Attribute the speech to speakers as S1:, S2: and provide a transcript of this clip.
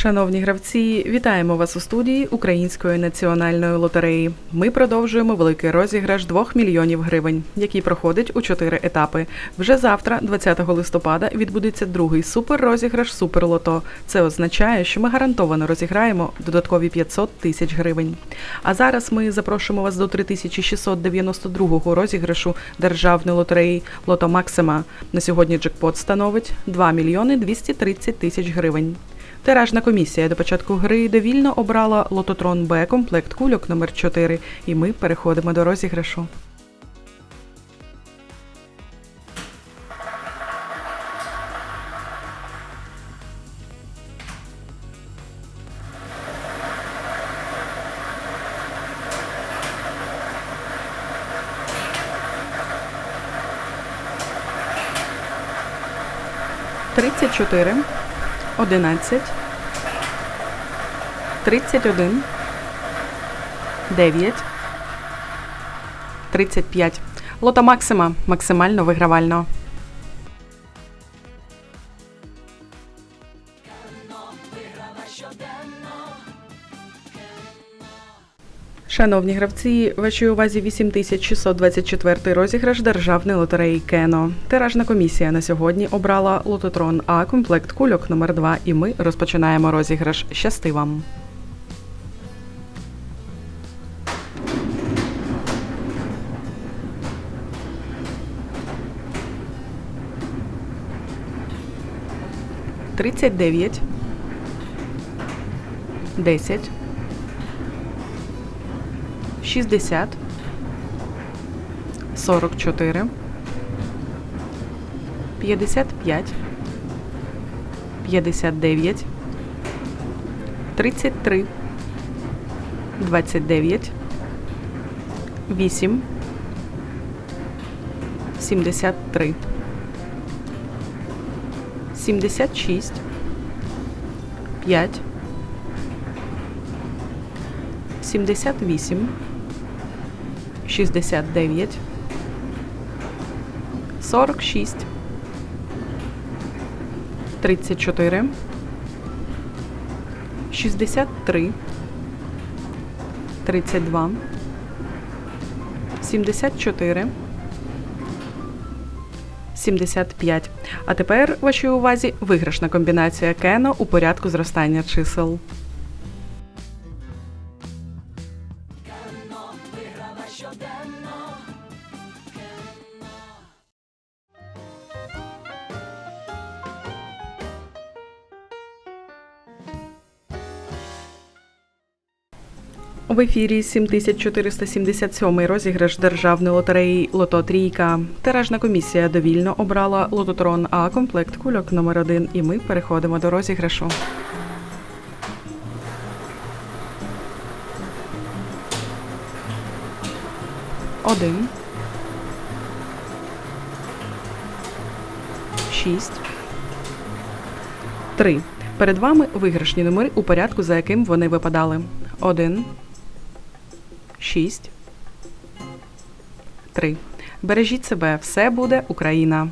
S1: Шановні гравці, вітаємо вас у студії Української національної лотереї. Ми продовжуємо великий розіграш 2 мільйонів гривень, який проходить у чотири етапи. Вже завтра, 20 листопада, відбудеться другий суперрозіграш Суперлото. Це означає, що ми гарантовано розіграємо додаткові 500 тисяч гривень. А зараз ми запрошуємо вас до 3692-го розіграшу державної лотереї Лото Максима. На сьогодні джекпот становить 2 мільйони 230 тисяч гривень. Тиражна комісія до початку гри довільно обрала лототрон Б комплект кульок номер 4 і ми переходимо до розіграшу. Тридцять чотири, одинадцять, тридцять один, дев'ять, тридцять п'ять. Лота Максима максимально вигравально. Шановні гравці, вашій увазі 8624 розіграш державної лотереї Кено. Тиражна комісія на сьогодні обрала лототрон А комплект кульок номер 2 і ми розпочинаємо розіграш. Щасти вам! Тридцять дев'ять. Десять. 60, 44, 55, 59, 33, 29, 8, 73, 76, 5, 78, 69, 46, 34, 63, 32, 74, 75. А тепер вашій увазі виграшна комбінація Кено у порядку зростання чисел. В ефірі 7477 розіграш державної лотереї Лото Трійка. Тиражна комісія довільно обрала лототрон А комплект кульок номер 1 і ми переходимо до розіграшу. Один. Шість. Три. Перед вами виграшні номери у порядку, за яким вони випадали. Один. Шість. Три. Бережіть себе. Все буде Україна.